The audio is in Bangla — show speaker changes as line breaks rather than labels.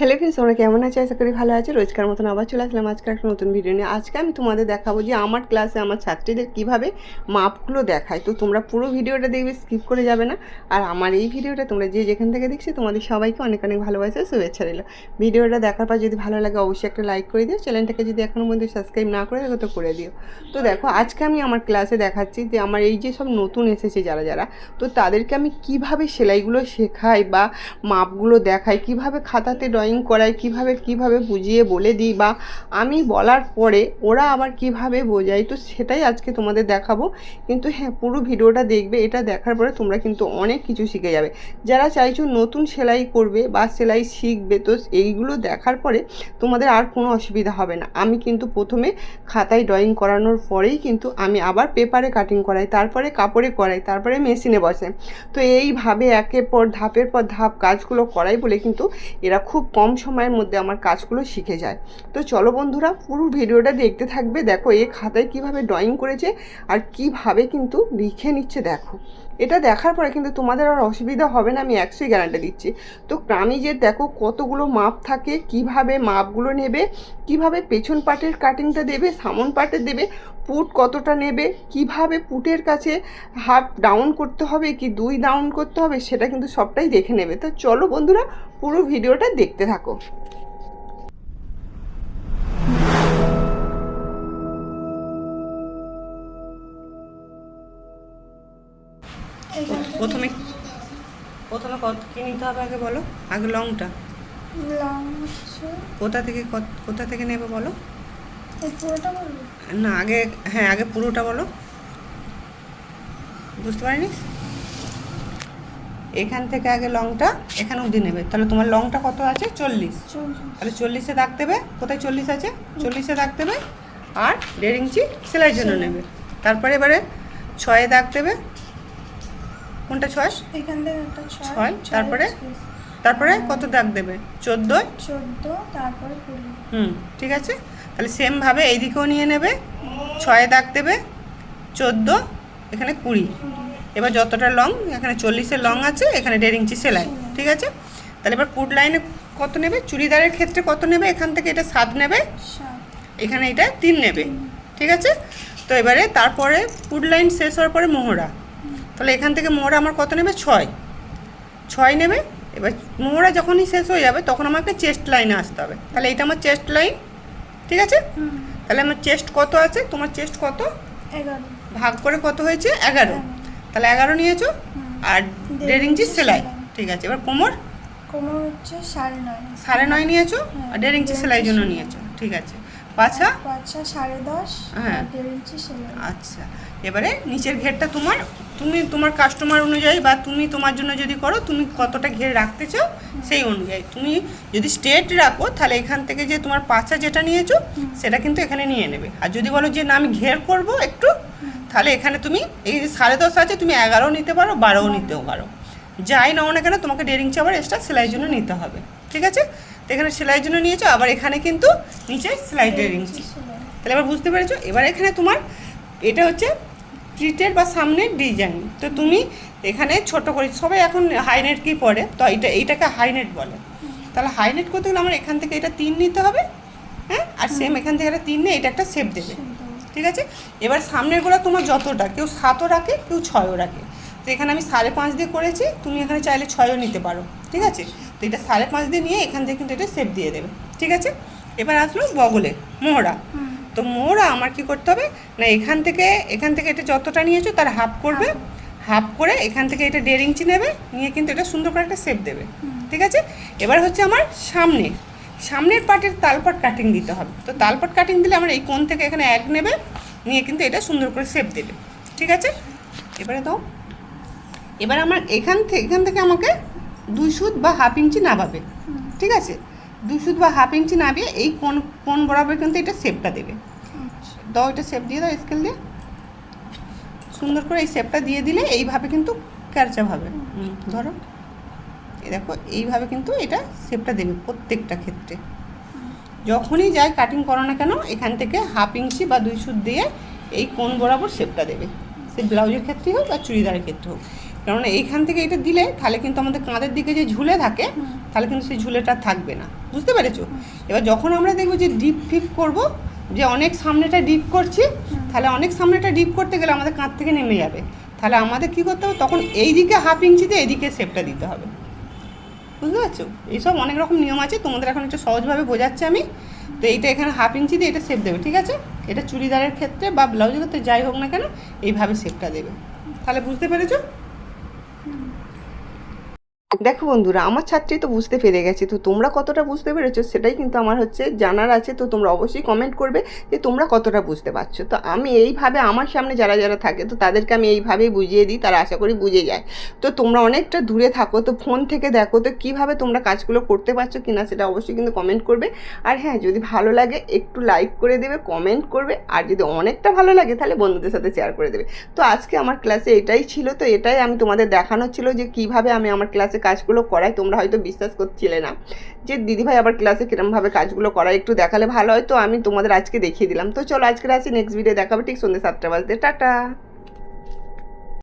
হ্যালো ফ্রেন্ডস তোমরা কেমন আছো? আশা করি ভালো আছো। রোজকার মতন আবার চলে আসলাম আজকে একটা নতুন ভিডিও নিয়ে। আজকে আমি তোমাদের দেখাবো যে আমার ক্লাসে আমার ছাত্রীদের কীভাবে মাপগুলো দেখায়। তো তোমরা পুরো ভিডিওটা দেখবে স্কিপ করে যাবে না। আর আমার এই ভিডিওটা তোমরা যে যেখান থেকে দেখছ, তোমাদের সবাইকে অনেক অনেক ভালোবাসা, শুভেচ্ছা রইল। ভিডিওটা দেখার পর যদি ভালো লাগে, অবশ্যই একটা লাইক করে দিও। চ্যানেলটাকে যদি এখনও পর্যন্ত সাবস্ক্রাইব না করে থাকো, তো করে দিও। তো দেখো, আজকে আমি আমার ক্লাসে দেখাচ্ছি যে আমার এই যে সব নতুন এসেছে যারা যারা, তো তাদেরকে আমি কীভাবে সেলাইগুলো শেখাই বা মাপগুলো দেখাই, কীভাবে খাতাতে ড্রয়িং করাই, কীভাবে কীভাবে বুঝিয়ে বলে দিই বা আমি বলার পরে ওরা আবার কীভাবে বোঝায়, তো সেটাই আজকে তোমাদের দেখাবো। কিন্তু হ্যাঁ পুরো ভিডিওটা দেখবে, এটা দেখার পরে তোমরা কিন্তু অনেক কিছু শিখে যাবে। যারা চাইছো নতুন সেলাই করবে বা সেলাই শিখবে, তো এইগুলো দেখার পরে তোমাদের আর কোনো অসুবিধা হবে না। আমি কিন্তু প্রথমে খাতায় ড্রয়িং করানোর পরেই কিন্তু আমি আবার পেপারে কাটিং করাই, তারপরে কাপড়ে করাই, তারপরে মেশিনে বসে তো এইভাবে একের পর ধাপের পর ধাপ কাজগুলো করাই বলে কিন্তু এরা খুব কম সময়ের মধ্যে আমার কাজগুলো শিখে যায়। তো চলো বন্ধুরা, পুরো ভিডিওটা দেখতে থাকবে। দেখো এই খাতায় কীভাবে ড্রয়িং করেছে আর কীভাবে কিন্তু লিখে নিচ্ছে, দেখো। এটা দেখার পরে কিন্তু তোমাদের আর অসুবিধা হবে না, আমি একশোই গ্যারান্টি দিচ্ছি। তো কামিজের দেখো কতগুলো মাপ থাকে, কীভাবে মাপগুলো নেবে, কীভাবে পেছন পাটের কাটিংটা দেবে, সামন পাটের দেবে পুট কতটা নেবে কীভাবে পুটের কাছে হাফ ডাউন করতে হবে কি দুই ডাউন করতে হবে সেটা কিন্তু সবটাই দেখে নেবে। তো চলো বন্ধুরা পুরো ভিডিওটা দেখতে থাকো। প্রথমে প্রথমে কত কি নিতে হবে আগে বলো? আগে লংটা। কোথা থেকে কত- কোথা থেকে নেবে বলো? না আগে হ্যাঁ আগে পুরোটা বলো। বুঝতে পারিনি এখান থেকে আগে লংটা এখানে অবধি নেবে। তাহলে তোমার লংটা কত আছে? চল্লিশ। তাহলে চল্লিশে দাগ দেবে। কোথায় চল্লিশ আছে? চল্লিশে দাগ দেবে। আর দেড় ইঞ্চি সেলাইয়ের জন্য নেবে। তারপরে এবারে ছয়ে দাগ দেবে। কোনটা ছয়?
এখান থেকে ছয়
ছয়, তারপরে? তারপরে কত দাগ দেবে? চোদ্দোয়?
চোদ্দ তারপরে
হুম ঠিক আছে? তাহলে সেমভাবে এই দিকেও নিয়ে নেবে ছয়ে দাগ দেবে চোদ্দ এখানে কুড়ি। এবার যতটা লং এখানে চল্লিশের লং আছে এখানে দেড় ইঞ্চি সেলাই ঠিক আছে? তাহলে এবার পুট লাইনে কত নেবে? চুড়িদারের ক্ষেত্রে কত নেবে? এখান থেকে এটা সাত নেবে এখানে এটা তিন নেবে ঠিক আছে? তো এবারে তারপরে পুট লাইন শেষ হওয়ার পরে মোহরা। তাহলে এখান থেকে মোহরা আমার কত নেবে? ছয়। ছয় নেবে এবার মোহরা যখনই শেষ হয়ে যাবে তখন আমাকে চেস্ট লাইনে আসতে হবে। তাহলে এটা আমার চেস্ট লাইন ঠিক আছে? তাহলে আমার চেস্ট কত আছে? তোমার চেস্ট কত?
এগারো।
ভাগ করে কত হয়েছে? এগারো। তাহলে এগারো নিয়েছো? আর
দেড়
ইঞ্চি সেলাই। ঠিক আছে এবার কোমর?
কোমর হচ্ছে সাড়ে নয়।
সাড়ে নয় নিয়েছো? আর দেড় ইঞ্চি সেলাইয়ের জন্য নিয়েছো। ঠিক আছে। পাছা
বাচ্চা সাড়ে দশ
হ্যাঁ।
দেড় ইঞ্চি সেলাই।
আচ্ছা। এবারে নিচের ঘেরটা তোমার তুমি তোমার কাস্টমার অনুযায়ী বা তুমি তোমার জন্য যদি করো তুমি কতটা ঘের রাখতে চাও সেই অনুযায়ী। তুমি যদি স্ট্রেট রাখো তাহলে এখান থেকে যে তোমার পাছা যেটা নিয়েছো সেটা কিন্তু এখানে নিয়ে নেবে। আর যদি বলো যে না আমি ঘের করব একটু তাহলে এখানে তুমি এই সাড়ে দশ আছে তুমি এগারো নিতে পারো বারোও নিতেও পারো। যাই নাও না কেন তোমাকে ইঞ্চি আবার এক্সট্রা সেলাইয়ের জন্য নিতে হবে। ঠিক আছে? তো এখানে সেলাইয়ের জন্য নিয়েছো আবার এখানে কিন্তু নিচে সেলাই ইঞ্চি তাহলে এবার বুঝতে পেরেছ? এবার এখানে তোমার এটা হচ্ছে প্রিটের বা সামনের ডিজাইন তো তুমি এখানে ছোট করে সবাই এখন হাইনেট কি পরে? তো এটা এইটাকে হাইনেট বলে। তাহলে হাইনেট করতে গেলে আমার এখান থেকে এটা তিন নিতে হবে হ্যাঁ? আর সেম এখান থেকে একটা তিন নিয়ে এটা একটা শেপ দেবে। ঠিক আছে? এবার সামনের গোড়া তোমার যতটা কেউ সাতও রাখে কেউ ছয়ও রাখে। এখানে আমি সাড়ে পাঁচ দিয়ে করেছি তুমি এখানে চাইলে ছয়ও নিতে পারো ঠিক আছে? তো এটা সাড়ে পাঁচ দিয়ে নিয়ে এখান থেকে কিন্তু এটা শেপ দিয়ে দেবে ঠিক আছে? এবার আসলো বগলে মোহরা। তো মোহরা আমার কি করতে হবে? না এখান থেকে এখান থেকে এটা যতটা নিয়েছো তার হাফ করবে হাফ করে এখান থেকে এটা দেড় ইঞ্চি নেবে নিয়ে কিন্তু এটা সুন্দর করে একটা শেপ দেবে ঠিক আছে? এবার হচ্ছে আমার সামনে সামনের পার্টের তালপাট কাটিং দিতে হবে। তো তালপাট কাটিং দিলে আমার এই কোণ থেকে এখানে এক নেবে নিয়ে কিন্তু এটা সুন্দর করে শেপ দেবে ঠিক আছে? এবারে দাও। এবার আমার এখান থেকে এখান থেকে আমাকে দুই সুত বা হাফ ইঞ্চি নামাবে। ঠিক আছে? দুই সুত বা হাফ ইঞ্চি নামিয়ে এই কোন কোন বরাবর কিন্তু এটা শেপটা দেবে।
আচ্ছা।
দাও এটা শেপ দিয়ে দাও স্কেল দিয়ে। সুন্দর করে এই শেপটা দিয়ে দিলে এইভাবে কিন্তু ক্যারচা ভাবে হুম, ধরো। এই দেখো এইভাবে কিন্তু এটা শেপটা দেবে প্রত্যেকটা ক্ষেত্রে। যখনই যায় কাটিং করো না কেন এখান থেকে হাফ ইঞ্চি বা দুই সুত দিয়ে এই কোন বরাবর শেপটা দেবে। সে ব্লাউজের ক্ষেত্রে হোক বা চুড়িদারের ক্ষেত্রে হোক। কারণ এইখান থেকে এটা দিলে তাহলে কিন্তু আমাদের কাঁধের দিকে যে ঝুলে থাকে তাহলে কিন্তু সেই ঝুলেটা থাকবে না। বুঝতে পেরেছ? এবার যখন আমরা দেখব যে ডিপ ফিপ করব যে অনেক সামনেটা ডিপ করছি তাহলে অনেক সামনেটা ডিপ করতে গেলে আমাদের কাঁধ থেকে নেমে যাবে। তাহলে আমাদের কী করতে হবে? তখন এই দিকে হাফ ইঞ্চিতে এইদিকে শেপটা দিতে হবে। বুঝতে পারছ? এইসব অনেক রকম নিয়ম আছে তোমাদের এখন একটু সহজভাবে বোঝাচ্ছি আমি। তো এইটা এখানে হাফ ইঞ্চি দিয়ে এটা শেপ দেবে ঠিক আছে? এটা চুড়িদারের ক্ষেত্রে বা ব্লাউজের ক্ষেত্রে যাই হোক না কেন এইভাবে শেপটা দেবে। তাহলে বুঝতে পেরেছ? দেখো বন্ধুরা, আমার ছাত্রী তো বুঝতে পেরে গেছে, তো তোমরা কতটা বুঝতে পেরেছ সেটাই কিন্তু আমার হচ্ছে জানার আছে, তো তোমরা অবশ্যই কমেন্ট করবে যে তোমরা কতটা বুঝতে পারছ। তো আমি এইভাবে আমার সামনে যারা যারা থাকে, তো তাদেরকে আমি এইভাবেই বুঝিয়ে দিই, তারা আশা করি বুঝে যায়। তো তোমরা অনেকটা দূরে থাকো, তো ফোন থেকে দেখো, তো কীভাবে তোমরা কাজগুলো করতে পারছ কিনা সেটা অবশ্যই কিন্তু কমেন্ট করবে। আর হ্যাঁ যদি ভালো লাগে, একটু লাইক করে দেবে কমেন্ট করবে, আর যদি অনেকটা ভালো লাগে, তাহলে বন্ধুদের সাথে শেয়ার করে দেবে। তো আজকে আমার ক্লাসে এটাই ছিল, তো এটাই আমি তোমাদের দেখানো ছিল যে কীভাবে আমি আমার ক্লাসে কাজগুলো করায়, তোমরা হয়তো বিশ্বাস করছিলে না। যে দিদিভাই আবার ক্লাসে কিরমভাবে কাজগুলো করায়, একটু দেখালে ভালো হয়। তো আমি তোমাদের আজকে দেখিয়ে দিলাম। তো চলো আজকে আসি নেক্সট ভিডিও দেখাবে। ঠিক সন্ধ্যে সাতটা বাজতে। টাটা!